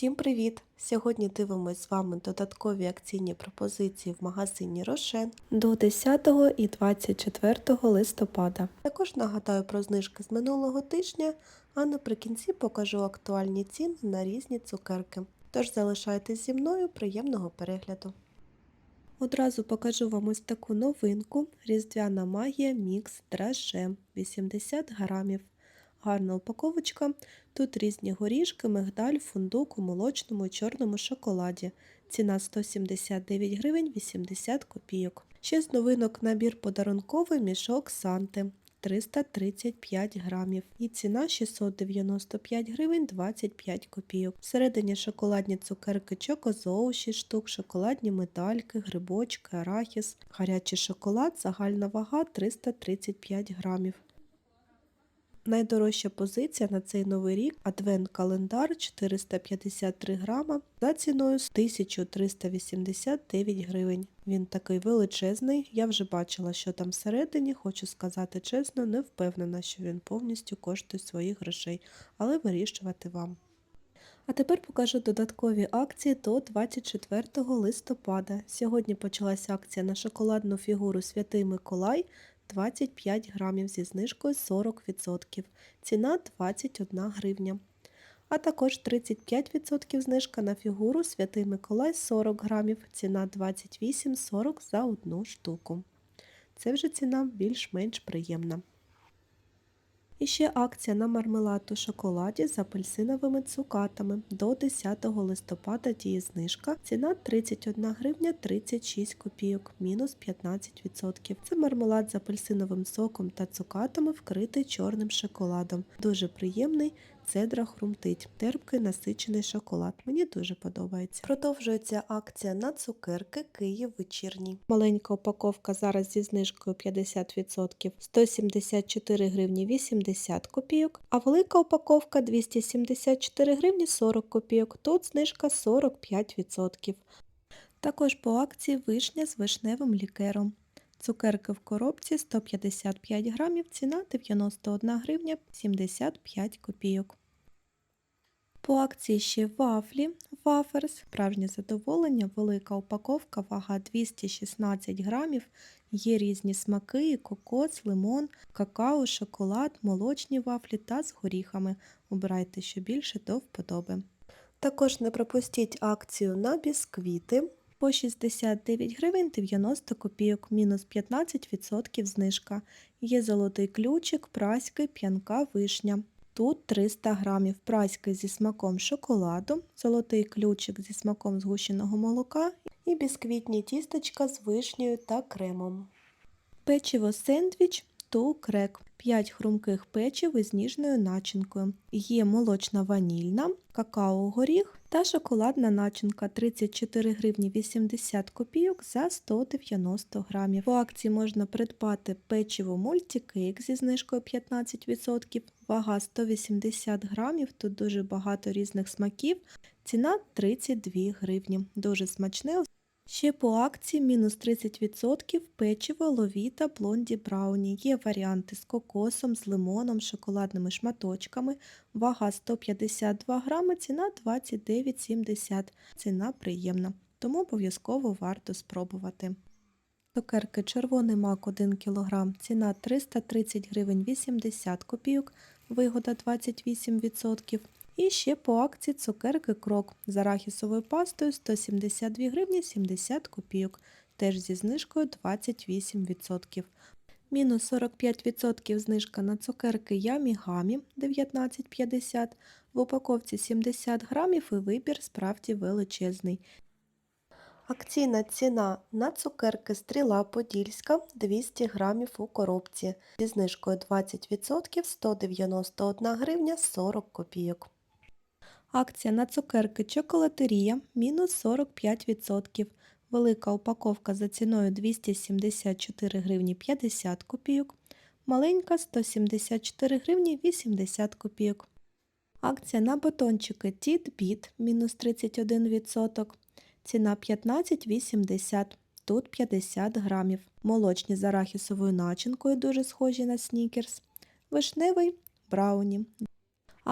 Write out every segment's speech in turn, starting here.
Всім привіт! Сьогодні дивимось з вами додаткові акційні пропозиції в магазині Рошен до 10 і 24 листопада. Також нагадаю про знижки з минулого тижня, а наприкінці покажу актуальні ціни на різні цукерки. Тож залишайтесь зі мною, приємного перегляду. Одразу покажу вам ось таку новинку: Різдвяна магія мікс драже 80 грамів. Гарна упаковочка. Тут різні горішки, мигдаль, фундук у молочному і чорному шоколаді. Ціна 179 гривень 80 копійок. Ще з новинок набір подарунковий мішок Санти 335 грамів. І ціна 695 гривень 25 копійок. Всередині шоколадні цукерки Чокозоу 6 штук, шоколадні медальки, грибочки, арахіс, гарячий шоколад, загальна вага 335 грамів. Найдорожча позиція на цей новий рік адвент-календар 453 грама за ціною 1389 гривень. Він такий величезний, я вже бачила, що там всередині, хочу сказати чесно, не впевнена, що він повністю коштує своїх грошей, але вирішувати вам. А тепер покажу додаткові акції до 24 листопада. Сьогодні почалася акція на шоколадну фігуру Святий Миколай 25 грамів зі знижкою 40%. Ціна 21 гривня. А також 35% знижка на фігуру Святий Миколай 40 грамів. Ціна 28,40 за одну штуку. Це вже ціна більш-менш приємна. І ще акція на мармелад у шоколаді з апельсиновими цукатами. До 10 листопада діє знижка. Ціна 31 гривня 36 копійок, мінус 15%. Це мармелад з апельсиновим соком та цукатами, вкритий чорним шоколадом. Дуже приємний, цедра хрумтить. Терпкий насичений шоколад. Мені дуже подобається. Продовжується акція на цукерки Київ вечірній. Маленька упаковка зараз зі знижкою 50%, 174 гривні 80 копійок, а велика упаковка 274 гривні 40 копійок. Тут знижка 45%. Також по акції вишня з вишневим лікером. Цукерки в коробці 155 грамів, ціна 91 гривня 75 копійок. По акції ще вафлі, ваферс, справжнє задоволення, велика упаковка, вага 216 грамів, є різні смаки, кокос, лимон, какао, шоколад, молочні вафлі та з горіхами. Обирайте що більше до вподоби. Також не пропустіть акцію на бісквіти по 69 гривень 90 копійок, мінус 15% знижка. Є золотий ключик, праський, п'янка вишня. Тут 300 грамів праськи зі смаком шоколаду, золотий ключик зі смаком згущеного молока і бісквітні тістечка з вишнею та кремом. Печиво сендвіч ту крек. 5 хрумких печив із ніжною начинкою. Є молочна ванільна, какао-горіх та шоколадна начинка 34 гривні 80 копійок за 190 грамів. По акції можна придбати печиво мультикейк зі знижкою 15%, вага 180 грамів, тут дуже багато різних смаків, ціна 32 гривні. Дуже смачне. Ще по акції мінус 30% печиво ловіта блонді брауні. Є варіанти з кокосом, з лимоном, шоколадними шматочками. Вага 152 грами, ціна 29,70. Ціна приємна, тому обов'язково варто спробувати. Цукерки червоний мак 1 кг, ціна 330 гривень 80 копійок, вигода 28%. І ще по акції цукерки крок з арахісовою пастою 172 гривні 70 копійок, теж зі знижкою 28%. Мінус 45% знижка на цукерки Ямі Гамі 19,50, в упаковці 70 грамів і вибір справді величезний. Акційна ціна на цукерки Стріла Подільська 200 грамів у коробці. Зі знижкою 20% 191 гривня 40 копійок. Акція на цукерки Чоколатерія мінус 45%. Велика упаковка за ціною 274 гривні 50 копійок. Маленька 174 гривні 80 копійок. Акція на батончики Тіт-Біт мінус 31%. Ціна 15,80. Тут 50 грамів. Молочні з арахісовою начинкою дуже схожі на снікерс. Вишневий брауні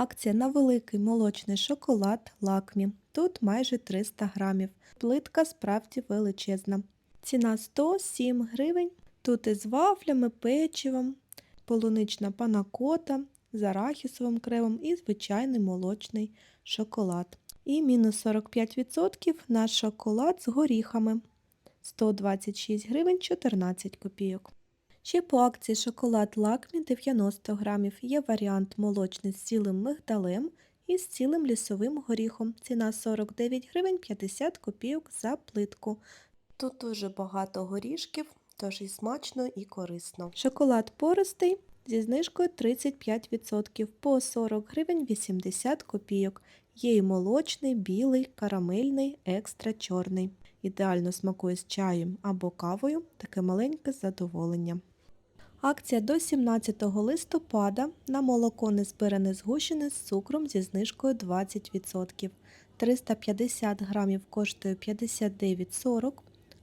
Акція на великий молочний шоколад лакмі. Тут майже 300 грамів. Плитка справді величезна. Ціна 107 гривень. Тут із вафлями, печивом, полунична панакота з арахісовим кремом і звичайний молочний шоколад. І мінус 45% на шоколад з горіхами. 126 гривень 14 копійок. Ще по акції шоколад лакмі 90 грамів. Є варіант молочний з цілим мигдалем і з цілим лісовим горіхом. Ціна 49 гривень 50 копійок за плитку. Тут дуже багато горішків, тож і смачно, і корисно. Шоколад пористий зі знижкою 35% по 40 гривень 80 копійок. Є і молочний, білий, карамельний, екстра чорний. Ідеально смакує з чаєм або кавою, таке маленьке задоволення. Акція до 17 листопада на молоко незбиране згущене з цукром зі знижкою 20%. 350 грамів коштує 59,40,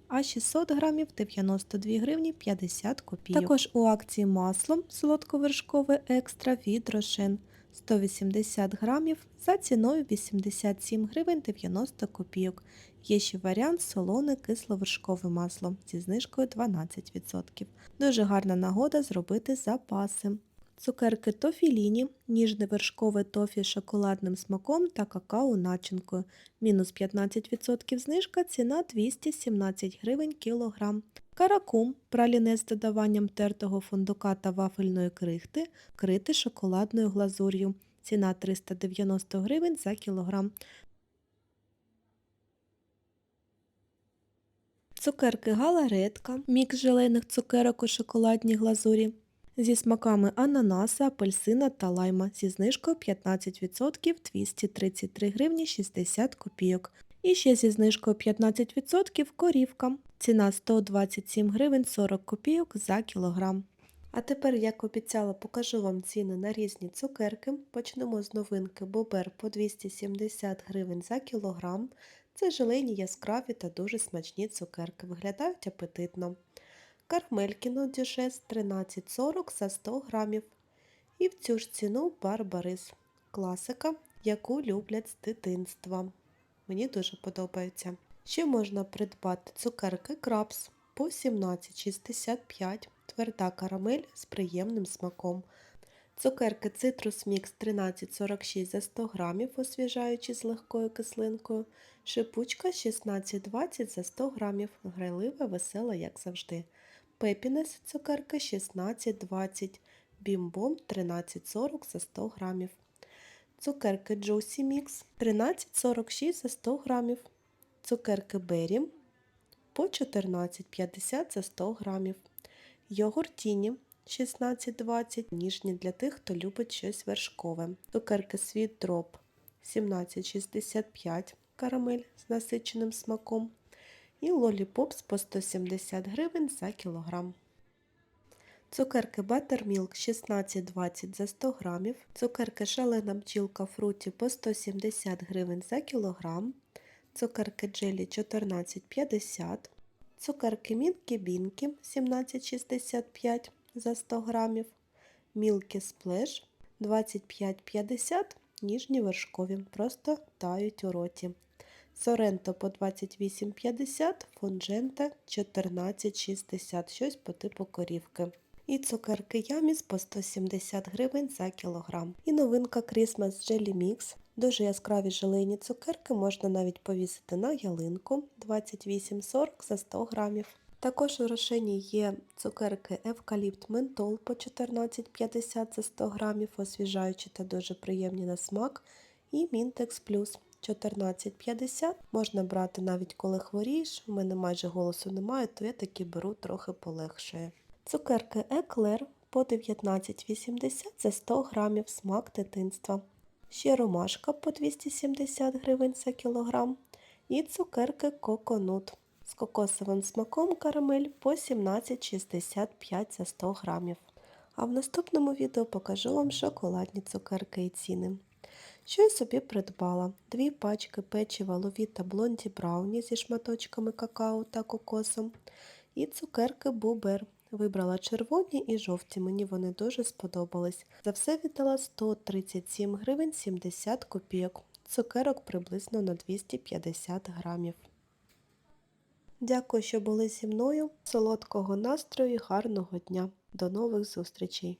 а 600 грамів 92 гривні 50 копійок. Також у акції масло солодковершкове екстра від Рошен 180 грамів за ціною 87 гривень 90 копійок. Є ще варіант солоне кисловершкове масло зі знижкою 12%. Дуже гарна нагода зробити запаси. Цукерки тофіліні, ніжне вершкове тофі з шоколадним смаком та какао начинкою. Мінус 15% знижка, ціна 217 гривень кілограм. Каракум, праліне з додаванням тертого фундука та вафельної крихти, крити шоколадною глазур'ю. Ціна 390 гривень за кілограм. Цукерки галаретка, мікс желейних цукерок у шоколадній глазурі. Зі смаками ананаса, апельсина та лайма зі знижкою 15% 233 гривні 60 копійок. І ще зі знижкою 15% корівка. Ціна 127 гривень 40 копійок за кілограм. А тепер, як обіцяла, покажу вам ціни на різні цукерки. Почнемо з новинки Бобер по 270 гривень за кілограм. Це желейні яскраві та дуже смачні цукерки. Виглядають апетитно. Кармелькіно дюшес 13,40 за 100 грамів. І в цю ж ціну Барбарис. Класика, яку люблять з дитинства. Мені дуже подобається. Ще можна придбати цукерки крабс по 17,65 тверда карамель з приємним смаком. Цукерки Citrus Mix 13,46 за 100 грамів, освіжаючи з легкою кислинкою. Шипучка 16,20 за 100 грамів, грайлива, весела, як завжди. Пепінес цукерки 16,20, бімбом 13,40 за 100 грамів. Цукерки Juicy Mix 13,46 за 100 грамів. Цукерки Беррі по 14,50 за 100 грамів. Йогуртіні 16,20, ніжні для тих, хто любить щось вершкове. Цукерки Sweet Drop 17,65 карамель з насиченим смаком. І лоліпопс по 170 гривень за кілограм. Цукерки Buttermilk 16,20 за 100 грамів. Цукерки шалена бджілка фруті по 170 гривень за кілограм. Цукерки джелі 14,50. Цукерки Мінкі Бінкі 17,65 за 100 грамів. Мілкі Сплеш 25,50 ніжні вершкові, просто тають у роті. Соренто по 28,50, фунджента 14,60, щось по типу корівки. І цукерки Яміс по 170 гривень за кілограм. І новинка Christmas Jelly Mix. Дуже яскраві желейні цукерки можна навіть повісити на ялинку 28,40 за 100 грамів. Також у рошені є цукерки Евкаліпт Ментол по 14,50 за 100 грамів, освіжаючі та дуже приємні на смак. І Мінтекс Плюс 14,50 можна брати навіть коли хворієш, у мене майже голосу немає, то я таки беру трохи полегшає. Цукерки Еклер по 19,80 за 100 грамів смак дитинства. Ще ромашка по 270 гривень за кілограм. І цукерки Коконут з кокосовим смаком карамель по 17,65 за 100 грамів. А в наступному відео покажу вам шоколадні цукерки і ціни. Що я собі придбала? Дві пачки печива Ловіта Блонді Брауні зі шматочками какао та кокосом і цукерки Бубер Вибрала червоні і жовті, мені вони дуже сподобались. За все віддала 137 гривень 70 копійок. Цукерок приблизно на 250 грамів. Дякую, що були зі мною. Солодкого настрою і гарного дня. До нових зустрічей!